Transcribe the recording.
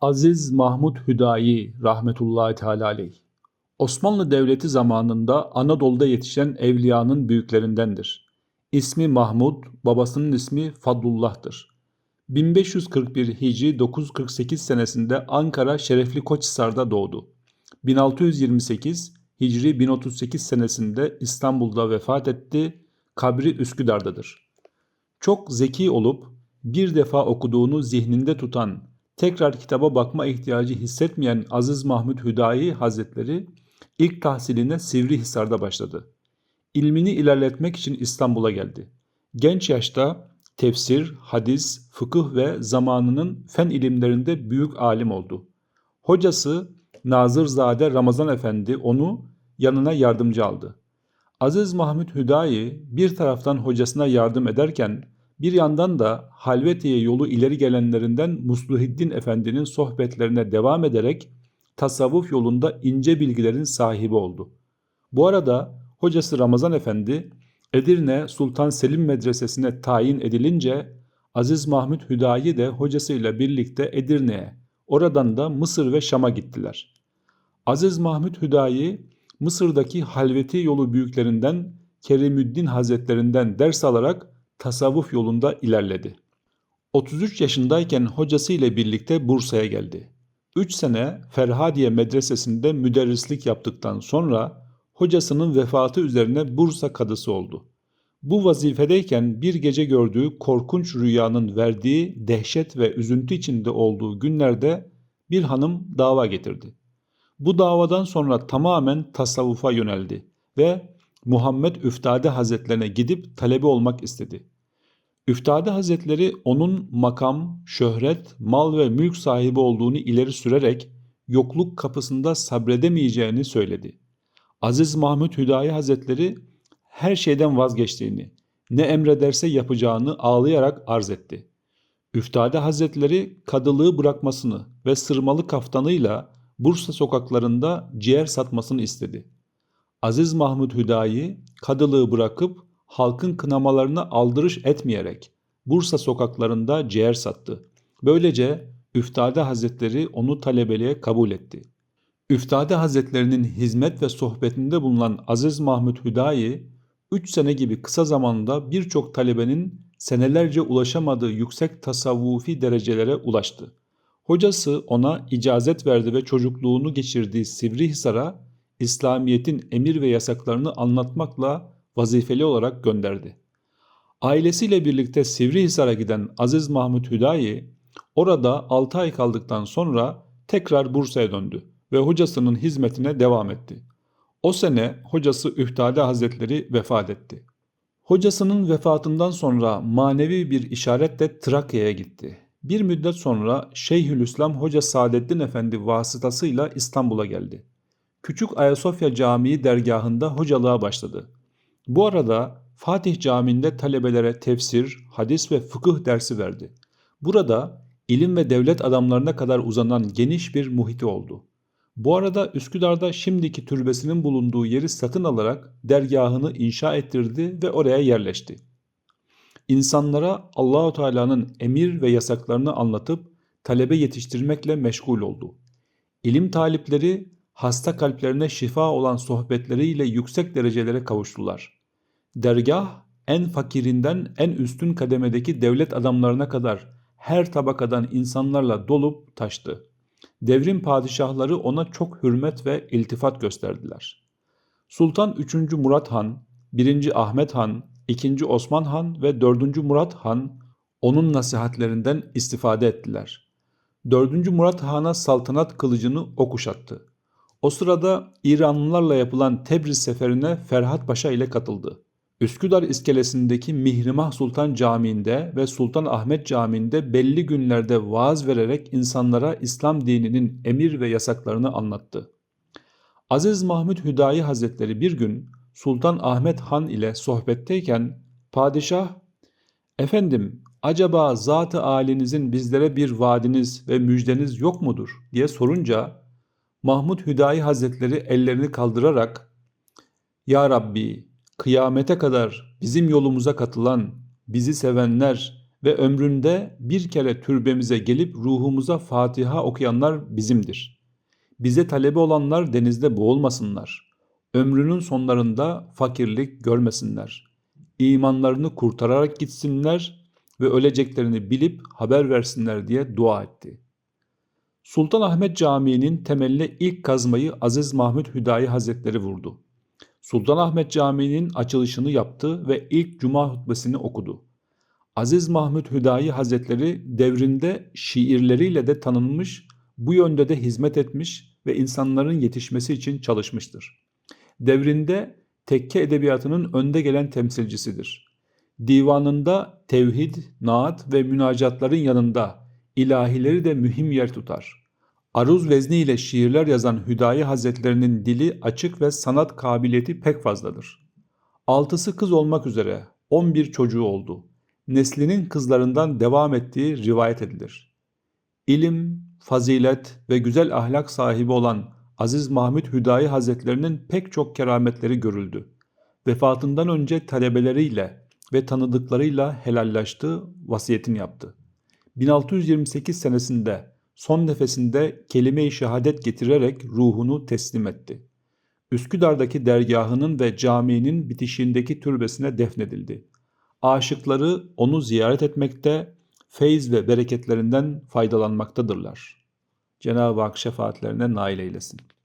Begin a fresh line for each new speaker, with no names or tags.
Aziz Mahmud Hüdayi rahmetullahi teala aleyh. Osmanlı Devleti zamanında Anadolu'da yetişen evliyanın büyüklerindendir. İsmi Mahmud, babasının ismi Fadlullah'tır. 1541 Hicri 948 senesinde Ankara Şerefli Koçhisar'da doğdu. 1628 Hicri 1038 senesinde İstanbul'da vefat etti. Kabri Üsküdar'dadır. Çok zeki olup bir defa okuduğunu zihninde tutan, tekrar kitaba bakma ihtiyacı hissetmeyen Aziz Mahmud Hüdayi Hazretleri ilk tahsiline Sivrihisar'da başladı. İlmini ilerletmek için İstanbul'a geldi. Genç yaşta tefsir, hadis, fıkıh ve zamanının fen ilimlerinde büyük alim oldu. Hocası Nazırzade Ramazan Efendi onu yanına yardımcı aldı. Aziz Mahmud Hüdayi bir taraftan hocasına yardım ederken bir yandan da Halvetiye yolu ileri gelenlerinden Musluhiddin Efendi'nin sohbetlerine devam ederek tasavvuf yolunda ince bilgilerin sahibi oldu. Bu arada hocası Ramazan Efendi Edirne Sultan Selim Medresesi'ne tayin edilince Aziz Mahmud Hüdayi de hocasıyla birlikte Edirne'ye, oradan da Mısır ve Şam'a gittiler. Aziz Mahmud Hüdayi Mısır'daki Halveti yolu büyüklerinden Kerimüddin Hazretlerinden ders alarak tasavvuf yolunda ilerledi. 33 yaşındayken hocası ile birlikte Bursa'ya geldi. 3 sene Ferhadiye Medresesi'nde müderrislik yaptıktan sonra hocasının vefatı üzerine Bursa kadısı oldu. Bu vazifedeyken bir gece gördüğü korkunç rüyanın verdiği dehşet ve üzüntü içinde olduğu günlerde bir hanım dava getirdi. Bu davadan sonra tamamen tasavvufa yöneldi ve Muhammed Üftade Hazretlerine gidip talebe olmak istedi. Üftade Hazretleri onun makam, şöhret, mal ve mülk sahibi olduğunu ileri sürerek yokluk kapısında sabredemeyeceğini söyledi. Aziz Mahmud Hüdayi Hazretleri her şeyden vazgeçtiğini, ne emrederse yapacağını ağlayarak arz etti. Üftade Hazretleri kadılığı bırakmasını ve sırmalı kaftanıyla Bursa sokaklarında ciğer satmasını istedi. Aziz Mahmud Hüdayi kadılığı bırakıp halkın kınamalarına aldırış etmeyerek Bursa sokaklarında ciğer sattı. Böylece Üftade Hazretleri onu talebeliğe kabul etti. Üftade Hazretlerinin hizmet ve sohbetinde bulunan Aziz Mahmud Hüdayi, 3 sene gibi kısa zamanda birçok talebenin senelerce ulaşamadığı yüksek tasavvufi derecelere ulaştı. Hocası ona icazet verdi ve çocukluğunu geçirdiği Sivrihisar'a İslamiyet'in emir ve yasaklarını anlatmakla vazifeli olarak gönderdi. Ailesiyle birlikte Sivrihisar'a giden Aziz Mahmud Hüdayi orada 6 ay kaldıktan sonra tekrar Bursa'ya döndü ve hocasının hizmetine devam etti. O sene hocası Üftade Hazretleri vefat etti. Hocasının vefatından sonra manevi bir işaretle Trakya'ya gitti. Bir müddet sonra Şeyhülislam Hoca Saadettin Efendi vasıtasıyla İstanbul'a geldi. Küçük Ayasofya Camii dergahında hocalığa başladı. Bu arada Fatih Camii'nde talebelere tefsir, hadis ve fıkıh dersi verdi. Burada ilim ve devlet adamlarına kadar uzanan geniş bir muhiti oldu. Bu arada Üsküdar'da şimdiki türbesinin bulunduğu yeri satın alarak dergahını inşa ettirdi ve oraya yerleşti. İnsanlara Allahu Teala'nın emir ve yasaklarını anlatıp talebe yetiştirmekle meşgul oldu. İlim talipleri hasta kalplerine şifa olan sohbetleriyle yüksek derecelere kavuştular. Dergah en fakirinden en üstün kademedeki devlet adamlarına kadar her tabakadan insanlarla dolup taştı. Devrin padişahları ona çok hürmet ve iltifat gösterdiler. Sultan 3. Murat Han, 1. Ahmet Han, 2. Osman Han ve 4. Murat Han onun nasihatlerinden istifade ettiler. 4. Murat Han'a saltanat kılıcını o kuşattı. O sırada İranlılarla yapılan Tebriz seferine Ferhat Paşa ile katıldı. Üsküdar iskelesindeki Mihrimah Sultan Camii'nde ve Sultan Ahmet Camii'nde belli günlerde vaaz vererek insanlara İslam dininin emir ve yasaklarını anlattı. Aziz Mahmud Hüdayi Hazretleri bir gün Sultan Ahmet Han ile sohbetteyken padişah "Efendim, acaba zat-ı alinizin bizlere bir vaadiniz ve müjdeniz yok mudur?" diye sorunca Mahmud Hüdayi Hazretleri ellerini kaldırarak "Ya Rabbi, kıyamete kadar bizim yolumuza katılan, bizi sevenler, ve ömründe bir kere türbemize gelip ruhumuza Fatiha okuyanlar bizimdir. Bize talebe olanlar denizde boğulmasınlar. Ömrünün sonlarında fakirlik görmesinler. İmanlarını kurtararak gitsinler ve öleceklerini bilip haber versinler diye dua etti. Sultanahmet Camii'nin temeline ilk kazmayı Aziz Mahmud Hüdayi Hazretleri vurdu. Sultanahmet Camii'nin açılışını yaptı ve ilk cuma hutbesini okudu. Aziz Mahmud Hüdayi Hazretleri devrinde şiirleriyle de tanınmış, bu yönde de hizmet etmiş ve insanların yetişmesi için çalışmıştır. Devrinde tekke edebiyatının önde gelen temsilcisidir. Divanında tevhid, naat ve münacatların yanında ilahileri de mühim yer tutar. Aruz vezni ile şiirler yazan Hüdayi Hazretlerinin dili açık ve sanat kabiliyeti pek fazladır. Altısı kız olmak üzere 11 çocuğu oldu. Neslinin kızlarından devam ettiği rivayet edilir. İlim, fazilet ve güzel ahlak sahibi olan Aziz Mahmud Hüdayi Hazretlerinin pek çok kerametleri görüldü. Vefatından önce talebeleriyle ve tanıdıklarıyla helallaştı, vasiyetini yaptı. 1628 senesinde son nefesinde kelime-i şehadet getirerek ruhunu teslim etti. Üsküdar'daki dergahının ve caminin bitişiğindeki türbesine defnedildi. Aşıkları onu ziyaret etmekte, feyz ve bereketlerinden faydalanmaktadırlar. Cenab-ı Hak şefaatlerine nail eylesin.